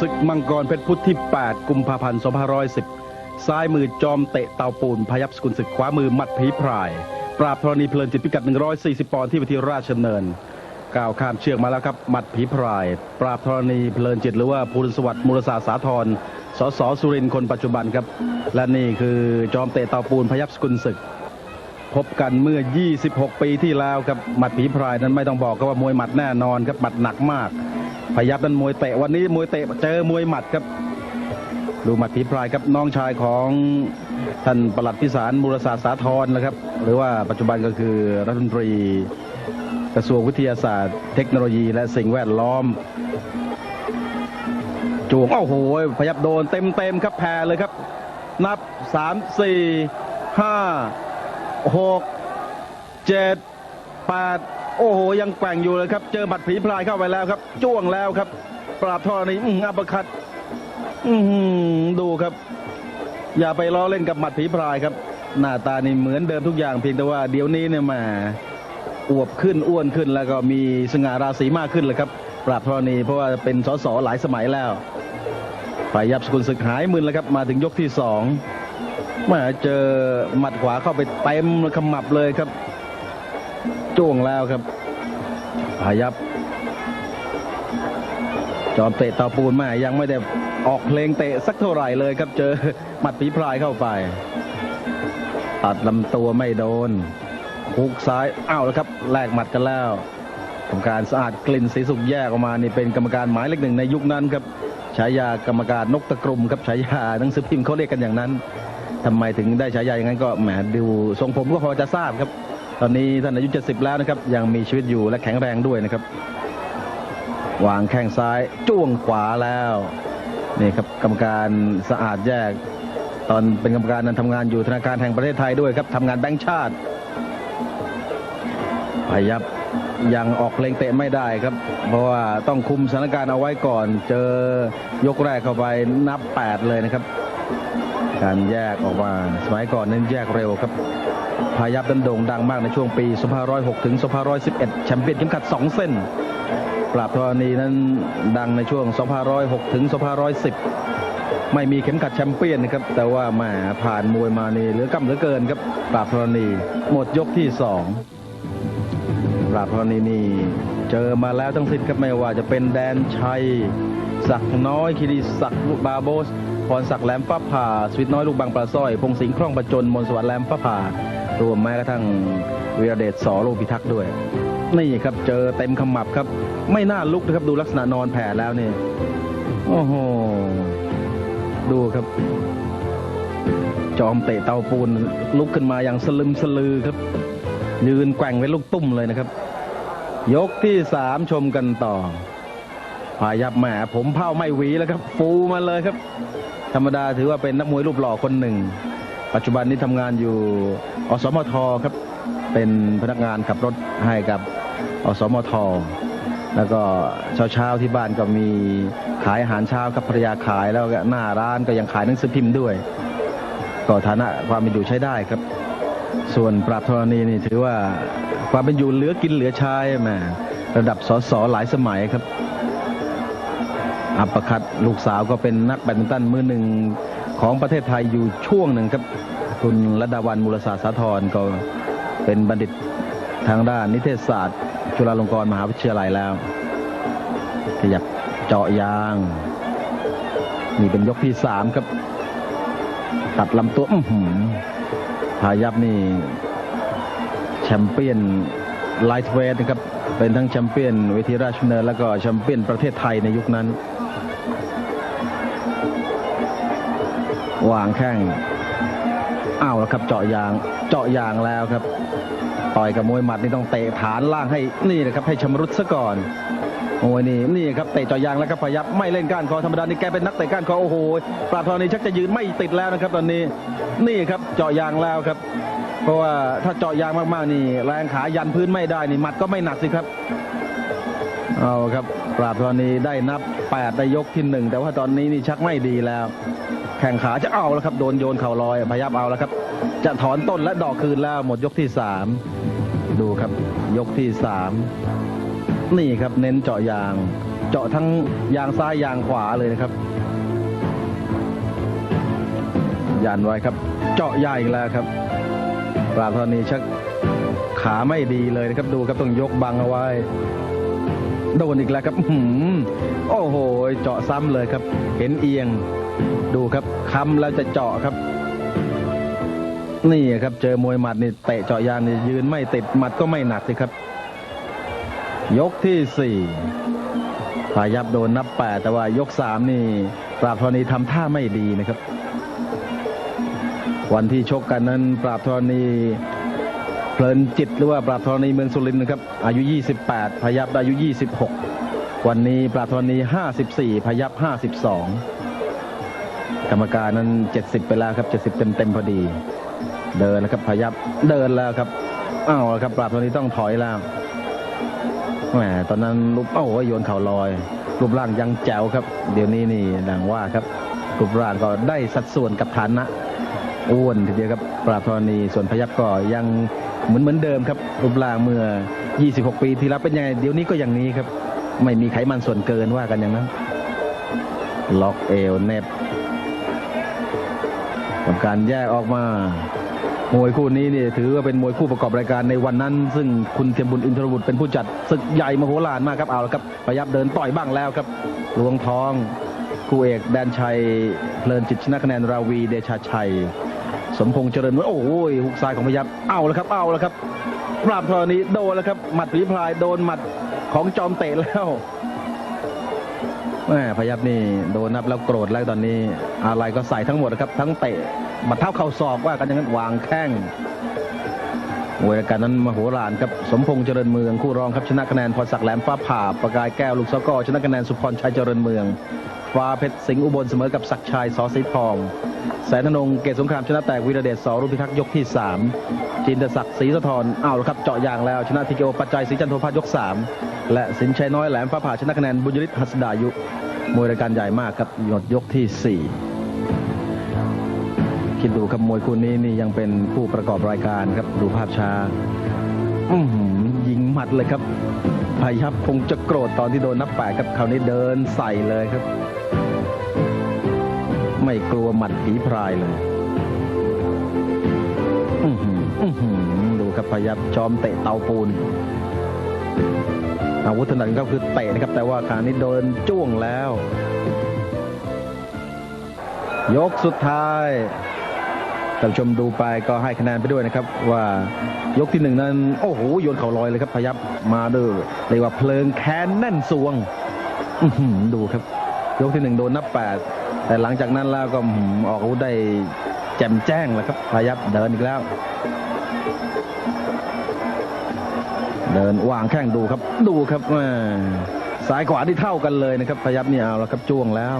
ศึกมังกรเพชรพุทธที่ 8 กุมภาพันธ์2510 ซ้ายมือจอมเตะเตาปูนพยับสกุลศึกขวามือมัดผีพราย ปราบธรณีเพลินจิตพิกัด 140 ปอนด์ที่เวทีราชเนินก้าวข้ามเชือกมาแล้วครับหมัดผีพราย ปราบธรณีเพลินจิตหรือว่าภูลสวัสดิ์มูลศาสตร์สาธรสสสุรินทร์คนปัจจุบันครับ และนี่คือจอมเตะเตาปูนพยับสกุลศึก พบกันเมื่อ 26 ปีที่แล้วครับหมัดผีพรายนั้นไม่ต้องบอกก็ว่ามวยหมัดแน่นอนครับหมัดหนักมาก พยับนั้นมวยเตะวันนี้มวยเตะเจอมวยหมัดครับ ดูหมัดผีพรายครับน้องชายของท่านปลัดพิสารมูลศาสตร์สาธรนะครับ หรือว่าปัจจุบันก็คือรัฐมนตรี กระทรวงวิทยาศาสตร์ เทคโนโลยี และสิ่งแวดล้อมจวงโอ้โหพยับโดนเต็มเต็มครับแพ้เลยครับ นับสามสี่ หกเจ็ดแปดโอ้โห ยังแกว่งอยู่เลยครับ เจอบัตรผีพลายเข้าไปแล้วครับ จ้วงแล้วครับ ปราบท่อนี้อัปเปร์คัดอืดูครับ อย่าไปล้อเล่นกับหมัดผีพรายครับ หน้าตานี่เหมือนเดิมทุกอย่างเพียงแต่ว่าเดี๋ยวนี้เนี่ยมาอวบขึ้นอ้วนขึ้นแล้วก็มีสง่าราศีมากขึ้นเลยครับ ปราบธรณีเพราะว่าเป็นสสหลายสมัยแล้วฝ่ายยับสกุลศึกหายมึนแล้วครับ มาถึงยกที่สอง มาเจอหมัดขวาเข้าไปเต็มขมับเลยครับจ้วงแล้วครับพายับ จอมเตะตาปูนม่ยังไม่ได้ออกเพลงเตะสักเท่าไหร่เลยครับ เจอหมัดผีพรายเข้าไป ตัดลำตัวไม่โดนฮุกซ้ายอ้าวแล้วครับแลกหมัดกันแล้วกรรมการสะอาดกลิ่นสีสุกแยกออกมานี่เป็นกรรมการหมายเลขหนึ่งในยุคนั้นครับฉายากรรมการนกตะกรุมครับฉายาหนังสือพิมพ์เขาเรียกกันอย่างนั้น ทำไมถึงได้ฉายาอย่างนั้นก็แหมดูทรงผมก็พอจะทราบครับ ตอนนี้ท่านอายุ 70 แล้วนะครับ ยังมีชีวิตอยู่และแข็งแรงด้วยนะครับ วางแข้งซ้ายจ้วงขวาแล้วนี่ครับกรรมการสะอาดแยก ตอนเป็นกรรมการนั้นทำงานอยู่ธนาคารแห่งประเทศไทยด้วยครับทำงานแบงค์ชาติพยับยังออกเลงเตะไม่ได้ครับ เพราะว่าต้องคุมสถานการณ์เอาไว้ก่อน เจอยกแรกเข้าไปนับ 8 เลยนะครับ การแยกออกมา สมัยก่อนนั้นแยกเร็วครับพายับนั้นโด่งดังมากในช่วงปี 2506 ถึง 2511 แชมเปี้ยนเข็มขัด 2 เส้น ปราบธรณีนั้นดังในช่วง 2506 ถึง 2510 ไม่มีเข็มขัดแชมเปี้ยนนะครับ แต่ว่าแหมาผ่านมวยมานี่เหลือกำเหลือเกินครับ ปราบธรณีหมดยกที่สองปราบธรณีนี่เจอมาแล้วทั้งสิ้นครับไม่ว่าจะเป็นแดนชัย ศักน้อยคิริศักดิ์บาโบส พรศักดิ์แหลมฟ้าผ่าสวิตน้อยลูกบางปลาสร้อย พงสิงห์คล่องประจนมนสวัสดิ์แหลมฟ้าผ่ารวมแม้กระทั่งวีรเดชสอโลพิทักษ์ด้วย นี่ครับเจอเต็มขมับครับ ไม่น่าลุกนะครับดูลักษณะนอนแผ่แล้วเนี่ยโอ้โหดูครับ จอมเตะเตาปูนลุกขึ้นมาอย่างสลึมสลือครับ ยืนแกว่งเป็นลูกตุ้มเลยนะครับ ยกที่สามชมกันต่อ พายับแหมผมเผ้าไม่หวีแล้วครับฟูมาเลยครับ ธรรมดาถือว่าเป็นนักมวยรูปหล่อคนหนึ่ง ปัจจุบันนี้ทำงานอยู่อสมทครับ เป็นพนักงานขับรถให้กับอสมท แล้วก็เช้าเช้าที่บ้านก็มีขายอาหารเช้ากับภรรยาขายแล้วก็หน้าร้านก็ยังขายหนังสือพิมพ์ด้วย ก็ฐานะความเป็นอยู่ใช้ได้ครับ ส่วนปราบธรณีนี่ถือว่าความเป็นอยู่เหลือกินเหลือใช้แหมระดับสสหลายสมัยครับ อัปเปอร์คัดลูกสาวก็เป็นนักแบดมินตันมือหนึ่งของประเทศไทยอยู่ช่วงหนึ่งครับ คุณระดาวันมูลศาสตร์สาธรก็เป็นบัณฑิตทางด้านนิเทศศาสตร์ จุฬาลงกรณ์มหาวิทยาลัยแล้ว ขยับเจาะยาง นี่เป็นยกที่สามครับ ตัดลำตัวอื้อหือพายับนี่ แชมเปี้ยนไลท์เวทนะครับ เป็นทั้งแชมเปี้ยนเวทีราชเนินแล้วก็แชมเปี้ยนประเทศไทยในยุคนั้น วางแข้งอ้าวแล้วครับเจาะยางเจาะยางแล้วครับ ต่อยกับมวยหมัดนี่ต้องเตะฐานล่างให้นี่นะครับให้ชำรุดซะก่อนโอ้ยนี่นี่ครับเตะเจาะยางแล้วครับพยับไม่เล่นก้านคอธรรมดานี่แกเป็นนักเตะก้านคอโอ้โหปราบทรณีชักจะยืนไม่ติดแล้วนะครับ ตอนนี้นี่ครับเจาะยางแล้วครับ เพราะว่าถ้าเจาะยางมากๆนี่แรงขายันพื้นไม่ได้นี่หมัดก็ไม่หนักสิครับเอาครับปราบธรณีได้นับ8ในยกที่หนึ่งแต่ว่าตอนนี้นี่ชักไม่ดีแล้ว แข่งขาจะเอาแล้วครับ โดนโยนเข่าลอยพยับเอาแล้วครับ จะถอนต้นและดอกคืนแล้วหมดยกที่สามดูครับ ยกที่สามนี่ครับเน้นเจาะยาง เจาะทั้งยางซ้ายยางขวาเลยนะครับยันไว้ครับ เจาะยางอีกแล้วครับปราบธรณีชักขาไม่ดีเลยนะครับดูครับต้องยกบังเอาไว้ โดนอีกแล้วครับอื้หือโอ้โห เจาะซ้ำเลยครับ เห็นเอียง ดูครับค้ำแล้วจะเจาะครับ นี่ครับ เจอมวยหมัดนี่เตะเจาะยางนี่ยืนไม่ติดหมัดก็ไม่หนักสิครับ ยกที่สี่พายับโดนนับแปดแต่ว่ายกสามนี่ปราบธรณีทำท่าไม่ดีนะครับ วันที่ชกกันนั้นปราบธรณี เพลินจิตหรือว่าปราบธรณีเมืองสุรินทร์นะครับ อายุ 28 พยับอายุ 26 วันนี้ปราบธรณี 54 พยับ 52 กรรมการนั้น 70 ไปแล้วครับ 70 เต็มเต็มพอดี เดินแล้วครับพยับเดินแล้วครับอ้าวครับ ปราบธรณีต้องถอยแล้วแหมตอนนั้นรูปโอ้โหโยนเข่าลอย รูปร่างยังแจ๋วครับ เดี๋ยวนี้นี่ดังว่าครับรูปร่างก็ได้สัดส่วนกับฐานะอ้วนทีเดียวครับปราบธรณีส่วนพยับก็ยัง เหมือนเหมือนเดิมครับรูปร่างเมื่อ 26 ปีที่แล้วเป็นยังไงเดี๋ยวนี้ก็อย่างนี้ครับ ไม่มีไขมันส่วนเกินว่ากันอย่างนั้น ล็อกเอวเน็บทำการแยกออกมามวยคู่นี้นี่ถือว่าเป็นมวยคู่ประกอบรายการในวันนั้น ซึ่งคุณเทียมบุญอินทรบุตรเป็นผู้จัดศึกใหญ่มโหฬารมากครับเอาละครับพยับเดินต่อยบ้างแล้วครับลวงทองคู่เอกแดนชัยเพลินจิตชนะคะแนนราวีเดชาชัย สมพงษ์เจริญโอ้โหหุกซ้ายของพยับเอาแล้วครับเอาแล้วครับปราบธรณีโดนแล้วครับหมัดผีพลายโดนหมัดของจอมเตะแล้วแม่พยับนี่โดนนับแล้วโกรธแล้วตอนนี้ อะไรก็ใส่ทั้งหมดนะครับทั้งเตะหมัดเท้าเข่าศอกว่ากันอย่างนั้นวางแข้งมวยรายการนั้นมโหฬารครับสมพงษ์เจริญเมืองคู่รองครับชนะคะแนนพรศักดิ์แหลมฟ้าผ่าประกายแก้วลูกสกอชนะคะแนนสุพรชัยเจริญเมือง ฟ้าเพชรสิงห์อุบลเสมอกับศักดิ์ชัยสอสีทอง แสนธนงเกตสงครามชนะแตกวีระเดชสอรุพิทักษ์ยกที่ 3 จินตศักดิ์ศรีสะทรเอาละครับเจาะยางแล้วชนะทีเกโอปัจจัยศรีจันทโทพัฒน์ยก 3 และสินชัยน้อยแหลมฟ้าผ่าชนะคะแนนบุญยริศหัสดายุมวยรายการใหญ่มากครับหยดยกที่ 4 คิดดูครับมวยคู่นี้นี่ยังเป็นผู้ประกอบรายการครับดูภาพช้าอื้อหือยิงหมัดเลยครับพายับคงจะโกรธตอนที่โดนนับแปดครับคราวนี้เดินใส่เลยครับ ไม่กลัวหมัดผีพรายเลยอือหืออือหือดูครับพยับจอมเตะเตาปูน อาวุธถนัดก็คือเตะนะครับ แต่ว่าคราวนี้โดนจ้วงแล้ว ยกสุดท้ายท่านชมดูไปก็ให้คะแนนไปด้วยนะครับ ว่ายกที่หนึ่งนั้น โอ้โหโยนเข่าลอยเลยครับพยับมาเด้อเรียกว่าเพลิงแค้นแน่นสวงอือหือดูครับ ยกที่หนึ่งโดนนับแปด แต่หลังจากนั้นแล้วก็ออกอาวุธได้แจ่มแจ้งแล้วครับพยับเดินอีกแล้ว เดินวางแข้งดูครับดูครับแม่ซ้ายขวาที่เท่ากันเลยนะครับพยับเนี่ยเอาแล้วครับจ้วงแล้ว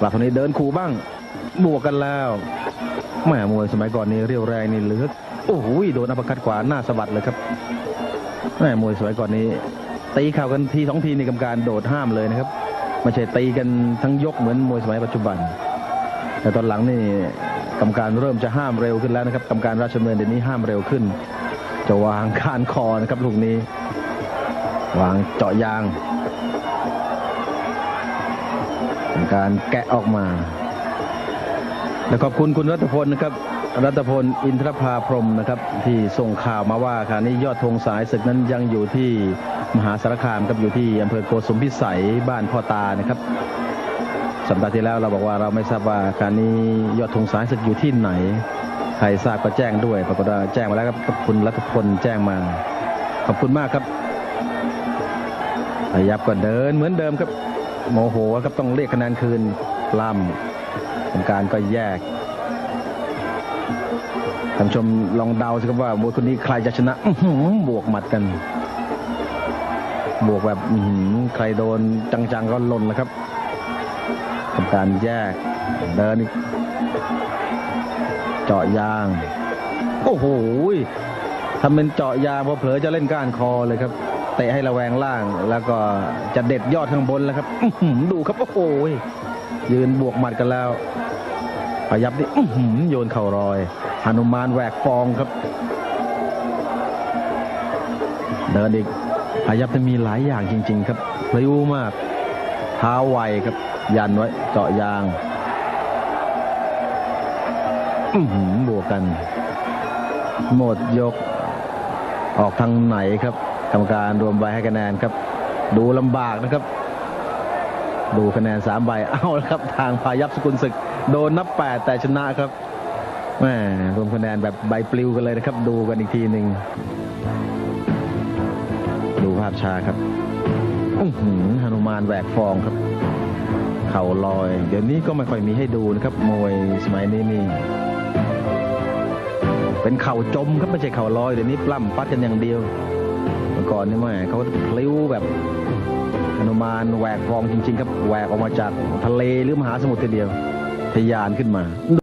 ปราบคนนี้เดินขู่บ้างบวกกันแล้วแม่มวยสมัยก่อนนี่เรียวแรงนี่เหลือโอ้โหโดนอัปคัดขวาหน้าสะบัดเลยครับแม่มวยสมัยก่อนนี้ตีเข่ากันทีสองทีในกรรมการโดดห้ามเลยนะครับ ไม่ใช่ตีกันทั้งยกเหมือนมวยสมัยปัจจุบัน แต่ตอนหลังนี่กรรมการเริ่มจะห้ามเร็วขึ้นแล้วนะครับกรรมการราชดำเนินเดี๋ยวนี้ห้ามเร็วขึ้น จะวางคานคอนะครับลูกนี้ วางเจาะยางเป็นการแกะออกมา และขอบคุณคุณรัตพลนะครับ รัตพลอินทรภาพรหมนะครับ ที่ส่งข่าวมาว่าขณะนี้ยอดธงสายศึกนั้นยังอยู่ที่ มหาสารคามครับอยู่ที่อำเภอโกสุมพิสัยบ้านพ่อตานะครับสัปดาห์ที่แล้วเราบอกว่าเราไม่ทราบว่าการนี้ยอดธงสายศึกอยู่ที่ไหน ใครทราบก็แจ้งด้วยปรากฏว่าแจ้งมาแล้วครับขอบคุณรัตพลแจ้งมา ขอบคุณมากครับพยับก็เดินเหมือนเดิมครับ โมโหครับต้องเรียกคะแนนคืนล่ำกรรมการก็แยกท่านชมลองเดาสิครับว่า มวยคนนี้ใครจะชนะบวกหมัดกัน บวกแบบใครโดนจังๆก็หล่นแล้วครับกรรมการแยกเดินอีกเจาะยาง โอ้โหทำเป็นเจาะยางพอเผลอจะเล่นก้านคอเลยครับ เตะให้ระแวงล่าง แล้วก็จะเด็ดยอดข้างบนแล้วครับอือหือดูครับโอ้โหยืนบวกหมัดกันแล้วพยับนี่อือหือโยนเข่ารอยหนุมานแหวกฟองครับ เดินอีก พยับจะมีหลายอย่างจริง ๆ ครับพลิ้วมากเท้าไวครับ ยันไว้เจาะยางบวกกัน หมดยก ออกทางไหนครับกรรมการรวมใบให้คะแนนครับ ดูลำบากนะครับ ดูคะแนนสามใบเอาละครับ ทางพายัพสกุลศึก โดนนับแปดแต่ชนะครับแหมรวมคะแนนแบบใบปลิวกันเลยนะครับ ดูกันอีกทีหนึ่งาพช้าครับอื้อหือหนุมานแหวกฟองครับ เข่าลอย เดี๋ยวนี้ก็ไม่ค่อยมีให้ดูนะครับ มวยสมัยนี้นี่เป็นเข่าจมครับไม่ใช่เข่าลอยเดี๋ยวนี้ปล้ำปัดกันอย่างเดียวเมื่อก่อนนี่แม่เขาพลิ้วแบบหนุมานแหวกฟองจริง ๆ ครับแหวกออกมาจากทะเลหรือมหาสมุทรทีเดียวทะยานขึ้นมา